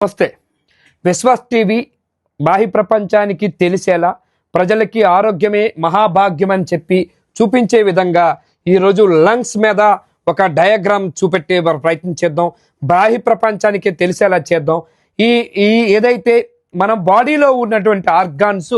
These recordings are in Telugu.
నమస్తే విశ్వాస్ టీవీ బాహ్య ప్రపంచానికి తెలిసేలా ప్రజలకి ఆరోగ్యమే మహాభాగ్యం అని చెప్పి చూపించే విధంగా ఈరోజు లంగ్స్ మీద ఒక డయాగ్రామ్ చూపెట్టే ప్రయత్నం చేద్దాం. బాహ్య ప్రపంచానికి తెలిసేలా చేద్దాం. ఈ ఈ ఏదైతే మనం బాడీలో ఉన్నటువంటి ఆర్గాన్స్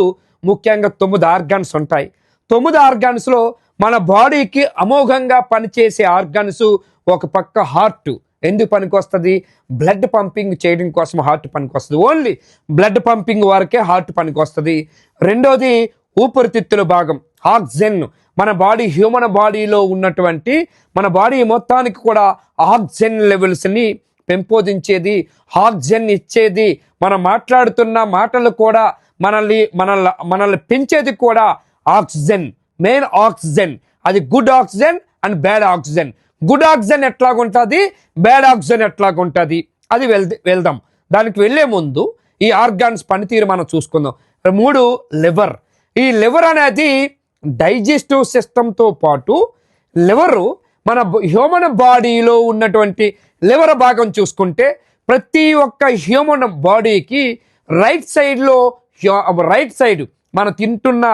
ముఖ్యంగా తొమ్మిది ఆర్గాన్స్ ఉంటాయి. తొమ్మిది ఆర్గాన్స్లో మన బాడీకి అమోఘంగా పనిచేసే ఆర్గాన్స్ ఒక పక్క హార్ట్ ఎందుకు పనికొస్తుంది? బ్లడ్ పంపింగ్ చేయడం కోసం హార్ట్ పనికొస్తుంది. ఓన్లీ బ్లడ్ పంపింగ్ వరకే హార్ట్ పనికొస్తుంది. రెండోది ఊపిరితిత్తుల భాగం ఆక్సిజన్ మన బాడీ హ్యూమన్ బాడీలో ఉన్నటువంటి మన బాడీ మొత్తానికి కూడా ఆక్సిజన్ లెవెల్స్ని పెంపొందించేది ఆక్సిజన్ ఇచ్చేది మనం మాట్లాడుతున్న మాటలు కూడా మనల్ని మనల్ని మనల్ని పెంచేది కూడా ఆక్సిజన్ మెయిన్ ఆక్సిజన్ అది good oxygen and bad oxygen good oxygen ఎట్లాగుంటుంది? Bad oxygen ఎట్లాగుంటుంది? అది వెళ్ వెళ్దాం. దానికి వెళ్ళే ముందు ఈ ఆర్గాన్స్ పనితీరు మనం చూసుకుందాం. మూడు లివర్. ఈ లివర్ అనేది డైజెస్టివ్ సిస్టంతో పాటు లివరు మన హ్యూమన్ బాడీలో ఉన్నటువంటి లివర్ భాగం చూసుకుంటే ప్రతి ఒక్క హ్యూమన్ బాడీకి రైట్ సైడ్లో రైట్ సైడ్ మనం తింటున్న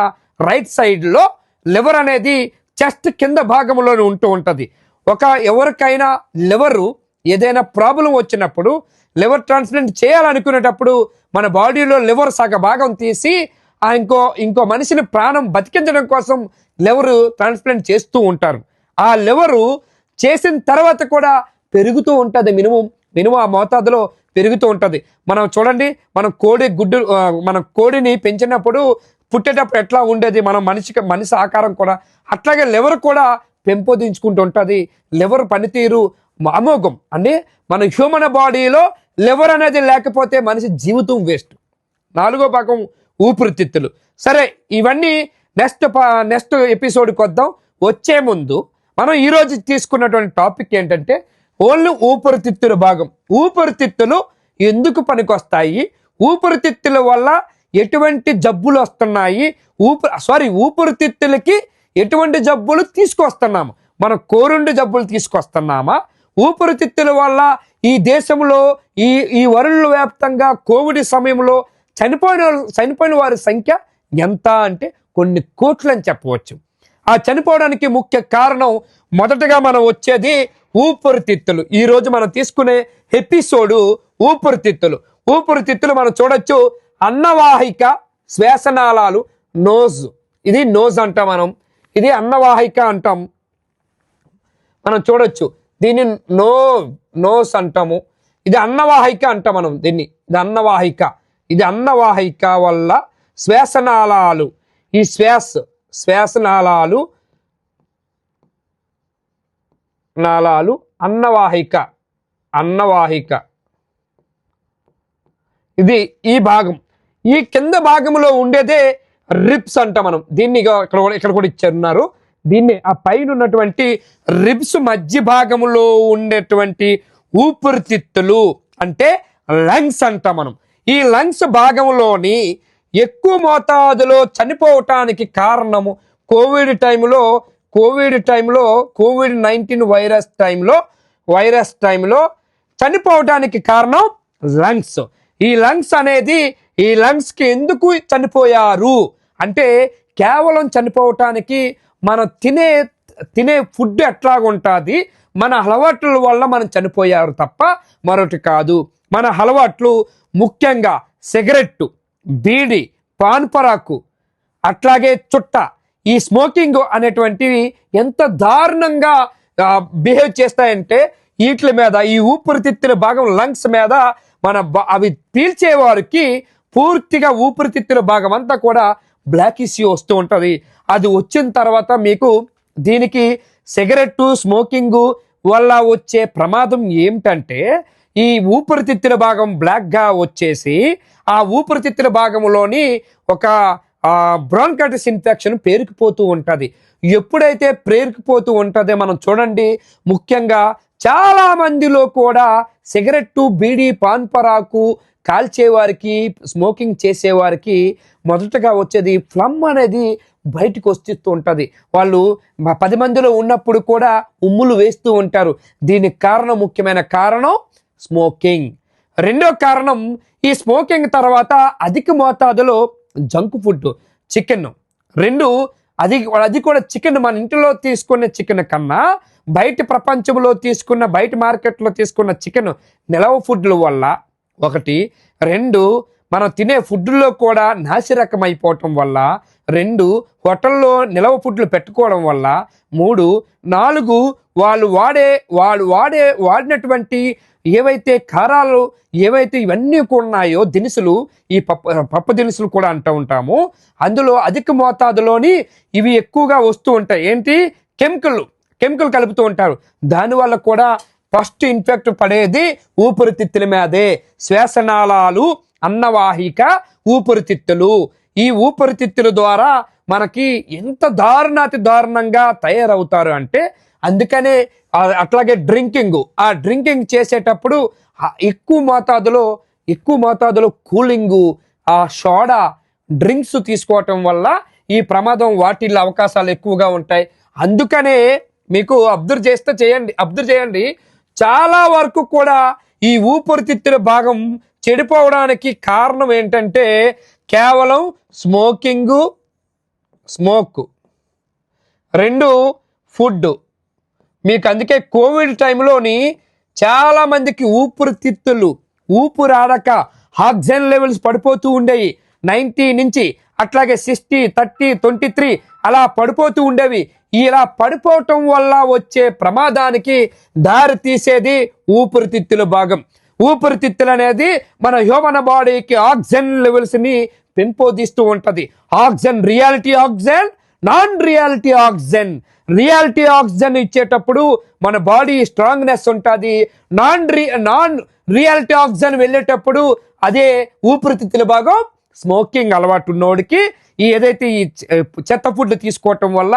రైట్ సైడ్లో లివర్ అనేది చెస్ట్ కింద భాగంలోనే ఉంటూ ఉంటుంది. ఒక ఎవరికైనా లివరు ఏదైనా ప్రాబ్లం వచ్చినప్పుడు లివర్ ట్రాన్స్ప్లాంట్ చేయాలనుకునేటప్పుడు మన బాడీలో లివర్ సగ భాగం తీసి ఆ ఇంకో ఇంకో మనిషిని ప్రాణం బతికించడం కోసం లివరు ట్రాన్స్ప్లాంట్ చేస్తూ ఉంటారు. ఆ లివరు చేసిన తర్వాత కూడా పెరుగుతూ ఉంటుంది మినిమం మినిమం ఆ మోతాదులో పెరుగుతూ ఉంటుంది. మనం చూడండి మనం కోడి గుడ్డు మనం కోడిని పెంచినప్పుడు పుట్టేటప్పుడు ఎట్లా ఉండేది? మనం మనిషికి మనిషి ఆకారం కూడా అట్లాగే లివర్ కూడా పెంపొందించుకుంటూ ఉంటుంది లివర్ పనితీరు అమోఘం. అంటే మన హ్యూమన్ బాడీలో లివర్ అనేది లేకపోతే మనిషి జీవితం వేస్ట్. నాలుగో భాగం ఊపిరితిత్తులు. సరే ఇవన్నీ నెక్స్ట్ నెక్స్ట్ ఎపిసోడ్కి వద్దాం. వచ్చే ముందు మనం ఈరోజు తీసుకున్నటువంటి టాపిక్ ఏంటంటే ఓన్లీ ఊపిరితిత్తుల భాగం. ఊపిరితిత్తులు ఎందుకు పనికొస్తాయి? ఊపిరితిత్తుల వల్ల ఎటువంటి జబ్బులు వస్తున్నాయి? ఊపిరి సారీ ఊపిరితిత్తులకి ఎటువంటి జబ్బులు తీసుకొస్తున్నాము? మన కోరుండి జబ్బులు తీసుకొస్తున్నామా? ఊపిరితిత్తుల వల్ల ఈ దేశంలో ఈ ఈ వరల్డ్ వ్యాప్తంగా కోవిడ్ సమయంలో చనిపోయిన చనిపోయిన వారి సంఖ్య ఎంత అంటే కొన్ని కోట్లు అని చెప్పవచ్చు. ఆ చనిపోవడానికి ముఖ్య కారణం మొదటగా మనం వచ్చేది ఊపిరితిత్తులు. ఈరోజు మనం తీసుకునే ఎపిసోడు ఊపిరితిత్తులు. ఊపిరితిత్తులు మనం చూడొచ్చు అన్నవాహిక శ్వాసనాళాలు నోజ్. ఇది నోజ్ అంట మనం. ఇది అన్నవాహిక అంటాం. మనం చూడొచ్చు. దీన్ని నో నోస్ అంటాము. ఇది అన్నవాహిక అంటాం మనం దీన్ని. ఇది అన్నవాహిక. ఇది అన్నవాహిక వల్ల శ్వాసనాళాలు. ఈ శ్వాస శ్వాసనాళాలు నాళాలు అన్నవాహిక. అన్నవాహిక. ఇది ఈ భాగం. ఈ కింద భాగంలో ఉండేదే రిబ్స్ అంట మనం. దీన్ని ఇక్కడ కూడా- ఇక్కడ కూడా ఇచ్చారున్నారు. దీన్ని ఆ పైన ఉన్నటువంటి రిబ్స్ మధ్య భాగంలో ఉండేటువంటి ఊపిరితిత్తులు అంటే లంగ్స్ అంట మనం. ఈ లంగ్స్ భాగంలోని ఎక్కువ మోతాదులో చనిపోవటానికి కారణము కోవిడ్ టైంలో కోవిడ్ టైంలో కోవిడ్ నైన్టీన్ వైరస్ టైంలో వైరస్ టైంలో చనిపోవడానికి కారణం లంగ్స్. ఈ లంగ్స్ అనేది ఈ లంగ్స్కి ఎందుకు చనిపోయారు? అంటే కేవలం చనిపోవటానికి మనం తినే తినే ఫుడ్ ఎట్లాగుంటుంది? మన అలవాట్ల వల్ల మనం చనిపోయారు తప్ప మరొకటి కాదు. మన అలవాట్లు ముఖ్యంగా సిగరెట్టు బీడి పాన్పరాకు అట్లాగే చుట్ట ఈ స్మోకింగ్ అనేటువంటివి ఎంత దారుణంగా బిహేవ్ చేస్తాయంటే వీటి మీద ఈ ఊపిరితిత్తుల భాగం లంగ్స్ మీద మన అవి పీల్చేవారికి పూర్తిగా ఊపిరితిత్తుల భాగం అంతా కూడా బ్లాక్ ఇష్యూ వస్తూ ఉంటుంది. అది వచ్చిన తర్వాత మీకు దీనికి సిగరెట్టు స్మోకింగ్ వల్ల వచ్చే ప్రమాదం ఏమిటంటే ఈ ఊపిరితిత్తుల భాగం బ్లాక్గా వచ్చేసి ఆ ఊపిరితిత్తుల భాగంలోని ఒక బ్రాన్కైటిస్ ఇన్ఫెక్షన్ పేరుకుపోతూ ఉంటుంది. ఎప్పుడైతే పేరుకుపోతూ ఉంటుందో మనం చూడండి ముఖ్యంగా చాలా మందిలో కూడా సిగరెట్టు బీడీ పాన్పరాకు కాల్చేవారికి స్మోకింగ్ చేసేవారికి మొదటగా వచ్చేది ఫ్లమ్ అనేది బయటకు వస్తూ ఉంటుంది. వాళ్ళు పది మందిలో ఉన్నప్పుడు కూడా ఉమ్ములు వేస్తూ ఉంటారు. దీనికి కారణం ముఖ్యమైన కారణం స్మోకింగ్. రెండో కారణం ఈ స్మోకింగ్ తర్వాత అధిక మోతాదులో జంక్ ఫుడ్ చికెన్. రెండు అది అది కూడా చికెన్ మన ఇంటిలో తీసుకునే చికెన్ కన్నా బయట ప్రపంచంలో తీసుకున్న బయట మార్కెట్లో తీసుకున్న చికెన్ నిలవ ఫుడ్ల వల్ల. ఒకటి. రెండు మనం తినే ఫుడ్లో కూడా నాసిరకం అయిపోవటం వల్ల రెండు హోటల్లో నిలవ ఫుడ్లు పెట్టుకోవడం వల్ల మూడు నాలుగు వాళ్ళు వాడే వాళ్ళు వాడే వాడినటువంటి ఏవైతే కారాలు ఏవైతే ఇవన్నీ కూడా ఉన్నాయో దినుసులు ఈ పప్పు పప్పు దినుసులు కూడా అంటూ ఉంటాము. అందులో అధిక మోతాదులోని ఇవి ఎక్కువగా వస్తూ ఉంటాయి. ఏంటి? కెమికల్ కెమికల్ కలుపుతూ ఉంటారు. దానివల్ల కూడా ఫస్ట్ ఇన్ఫెక్ట్ పడేది ఊపిరితిత్తుల మీదే. శ్వాసనాళాలు అన్నవాహిక ఊపిరితిత్తులు. ఈ ఊపిరితిత్తుల ద్వారా మనకి ఎంత దారుణాతి దారుణంగా తయారవుతారు అంటే అందుకనే అట్లాగే డ్రింకింగ్. ఆ డ్రింకింగ్ చేసేటప్పుడు ఎక్కువ మోతాదులో ఎక్కువ మోతాదులో కూలింగు ఆ సోడా డ్రింక్స్ తీసుకోవటం వల్ల ఈ ప్రమాదం వాటిల్లో అవకాశాలు ఎక్కువగా ఉంటాయి. అందుకనే మీకు అబ్జర్వ్ చేస్తే చేయండి అబ్జర్వ్ చేయండి. చాలా వరకు కూడా ఈ ఊపిరితిత్తుల భాగం చెడిపోవడానికి కారణం ఏంటంటే కేవలం స్మోకింగు స్మోక్. రెండు ఫుడ్. మీకు అందుకే కోవిడ్ టైంలోని చాలామందికి ఊపిరితిత్తులు ఊపిరాడక ఆక్సిజన్ లెవెల్స్ పడిపోతూ ఉండేవి. నైంటీ నుంచి అట్లాగే సిక్స్టీ థర్టీ ట్వంటీ త్రీ అలా పడిపోతూ ఉండేవి. ఇలా పడిపోవటం వల్ల వచ్చే ప్రమాదానికి దారి తీసేది ఊపిరితిత్తుల భాగం. ఊపిరితిత్తులు అనేది మన హ్యూమన్ బాడీకి ఆక్సిజన్ లెవెల్స్ని పెంపొందిస్తూ ఉంటది. Oxygen reality oxygen non reality oxygen reality oxygen ఇచ్చేటప్పుడు మన బాడీ స్ట్రాంగ్నెస్ ఉంటుంది. Non re non reality oxygen వెళ్ళేటప్పుడు అదే ఊపిరితిత్తుల భాగం స్మోకింగ్ అలవాటు ఉన్నోడికి ఈ ఏదైతే ఈ చె- చెత్త ఫుడ్ తీసుకోవటం వల్ల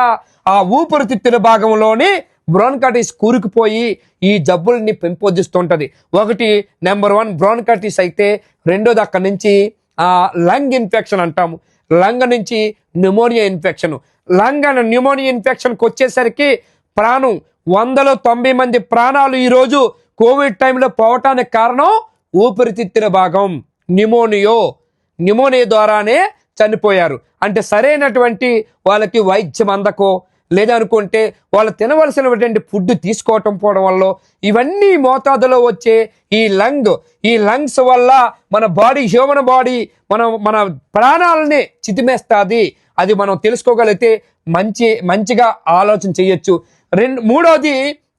ఆ ఊపిరితిత్తుల భాగంలోనే బ్రోన్కటిస్ కూరుకుపోయి ఈ జబ్బుల్ని పెంపొందిస్తుంటుంది. ఒకటి నెంబర్ వన్ బ్రోన్కటిస్ అయితే రెండోది అక్కడి నుంచి ఆ లంగ్ ఇన్ఫెక్షన్ అంటాము. లంగ్ నుంచి pneumonia infection. Lung and pneumonia ఇన్ఫెక్షన్కి వచ్చేసరికి ప్రాణం. వందలో తొంభై మంది ప్రాణాలు ఈరోజు కోవిడ్ టైంలో పోవటానికి కారణం ఊపిరితిత్తుల భాగం. న్యూమోనియో. న్యూమోనియా ద్వారానే చనిపోయారు. అంటే సరైనటువంటి వాళ్ళకి వైద్యం అందకో లేదనుకుంటే వాళ్ళు తినవలసినటువంటి ఫుడ్ తీసుకోవటం పోవడం వల్ల ఇవన్నీ మోతాదులో వచ్చే ఈ లంగ్ ఈ లంగ్స్ వల్ల మన బాడీ హ్యూమన్ బాడీ మనం మన ప్రాణాలని చితిమేస్తుంది. అది మనం తెలుసుకోగలిగితే మంచి మంచిగా ఆలోచన చేయొచ్చు. రెండు మూడోది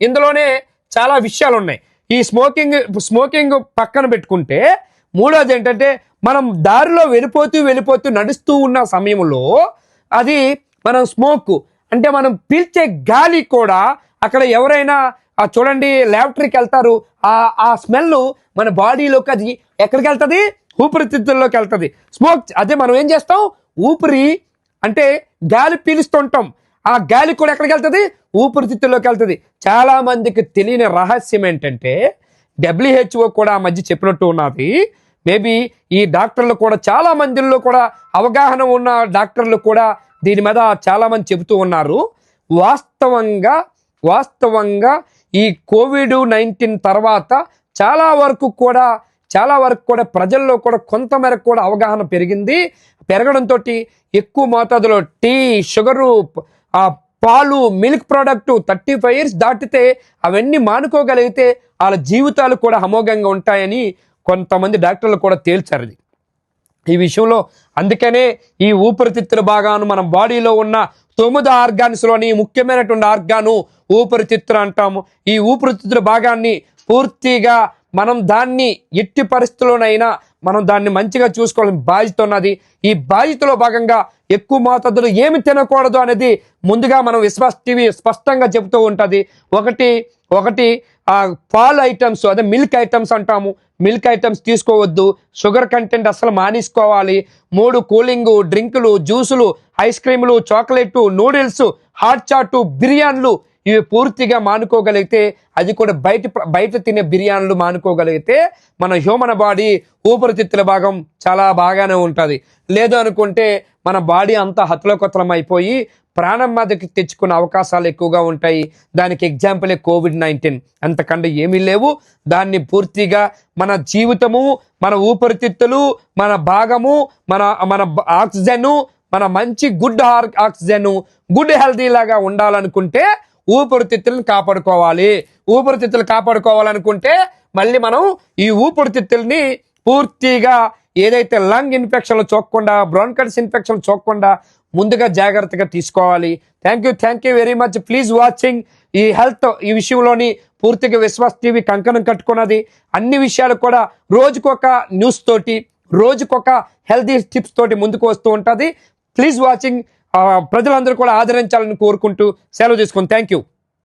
ఇందులోనే చాలా విషయాలు ఉన్నాయి ఈ స్మోకింగ్ స్మోకింగ్ పక్కన పెట్టుకుంటే మూడోది ఏంటంటే మనం దారిలో వెళ్ళిపోతూ వెళ్ళిపోతూ నడుస్తూ ఉన్న సమయంలో అది మనం స్మోక్ అంటే మనం పీల్చే గాలి కూడా అక్కడ ఎవరైనా ఆ చూడండి ల్యాబరేటరీకి వెళ్తారు. ఆ ఆ స్మెల్ మన బాడీలోకి అది ఎక్కడికి వెళ్తుంది? ఊపిరితిత్తుల్లోకి వెళ్తుంది. స్మోక్ అదే మనం ఏం చేస్తాం? ఊపిరి అంటే గాలి పీలుస్తుంటాం. ఆ గాలి కూడా ఎక్కడికి వెళ్తుంది? ఊపిరితిత్తుల్లోకి వెళ్తుంది. చాలా మందికి తెలియని రహస్యం ఏంటంటే డబ్ల్యూహెచ్ఓ కూడా ఆ మధ్య చెప్పినట్టు ఉన్నది. మేబీ ఈ డాక్టర్లు కూడా చాలా మందిలో కూడా అవగాహన ఉన్న డాక్టర్లు కూడా దీని మీద చాలామంది చెబుతూ ఉన్నారు. వాస్తవంగా వాస్తవంగా ఈ కోవిడ్ నైన్టీన్ తర్వాత చాలా వరకు కూడా చాలా వరకు కూడా ప్రజల్లో కూడా కొంత మేరకు కూడా అవగాహన పెరిగింది. పెరగడంతో ఎక్కువ మోతాదులో టీ షుగరు ఆ పాలు milk product thirty five years దాటితే అవన్నీ మానుకోగలిగితే వాళ్ళ జీవితాలు కూడా అమోఘంగా ఉంటాయని కొంతమంది డాక్టర్లు కూడా తేల్చారు ఈ విషయంలో అందుకనే ఈ ఊపిరితిత్తుల భాగాను మన బాడీలో ఉన్న తొమ్మిది ఆర్గాన్స్లోని ముఖ్యమైనటువంటి ఆర్గాను ఊపిరితిత్తులు అంటాము. ఈ ఊపిరితిత్తుల భాగాన్ని పూర్తిగా మనం దాన్ని ఎట్టి పరిస్థితుల్లోనైనా మనం దాన్ని మంచిగా చూసుకోవాలని బాధ్యత ఉన్నది. ఈ బాధ్యతలో భాగంగా ఎక్కువ మోతాదులో ఏమి తినకూడదు అనేది ముందుగా మనం విశ్వాస్ టీవీ స్పష్టంగా చెబుతూ ఉంటుంది. ఒకటి ఒకటి పాల్ ఐటమ్స్ అదే మిల్క్ ఐటమ్స్ అంటాము. మిల్క్ ఐటమ్స్ తీసుకోవద్దు. షుగర్ కంటెంట్ అసలు మానేసుకోవాలి. మూడు కూలింగ్ డ్రింకులు జ్యూసులు ఐస్ క్రీములు చాక్లెట్ నూడిల్స్ హాట్ చాటు బిర్యానీలు ఇవి పూర్తిగా మానుకోగలిగితే అది కూడా బయట బయట తినే బిర్యానీలు మానుకోగలిగితే మన హ్యూమన్ బాడీ ఊపిరితిత్తుల భాగం చాలా బాగానే ఉంటుంది. లేదు అనుకుంటే మన బాడీ అంతా హతలకొతలం అయిపోయి ప్రాణం మీదకి తెచ్చుకునే అవకాశాలు ఎక్కువగా ఉంటాయి. దానికి ఎగ్జాంపులే కోవిడ్ నైన్టీన్ అంతకంటే ఏమీ లేవు. దాన్ని పూర్తిగా మన జీవితము మన ఊపిరితిత్తులు మన భాగము మన మన ఆక్సిజను ఆక్సిజన్ మన మంచి గుడ్ ఆక్సిజన్ గుడ్ హెల్తీ లాగా ఉండాలనుకుంటే ఊపిరితిత్తులను కాపాడుకోవాలి. ఊపిరితిత్తులు కాపాడుకోవాలనుకుంటే మళ్ళీ మనం ఈ ఊపిరితిత్తుల్ని పూర్తిగా ఏదైతే లంగ్ ఇన్ఫెక్షన్లు చూడకుండా బ్రాన్కైటిస్ ఇన్ఫెక్షన్లు చూడకుండా ముందుగా జాగ్రత్తగా తీసుకోవాలి. Thank you thank you very much. Please watching ఈ హెల్త్ ఈ విషయంలోని పూర్తిగా విశ్వాస్ టీవీ కంకణం కట్టుకున్నది. అన్ని విషయాలు కూడా రోజుకొక న్యూస్ తోటి రోజుకొక హెల్తీ టిప్స్ తోటి ముందుకు వస్తూ ఉంటుంది. ప్లీజ్ వాచింగ్ ప్రజలందరూ కూడా ఆదరించాలని కోరుకుంటూ సెలవు తీసుకుని థ్యాంక్ యూ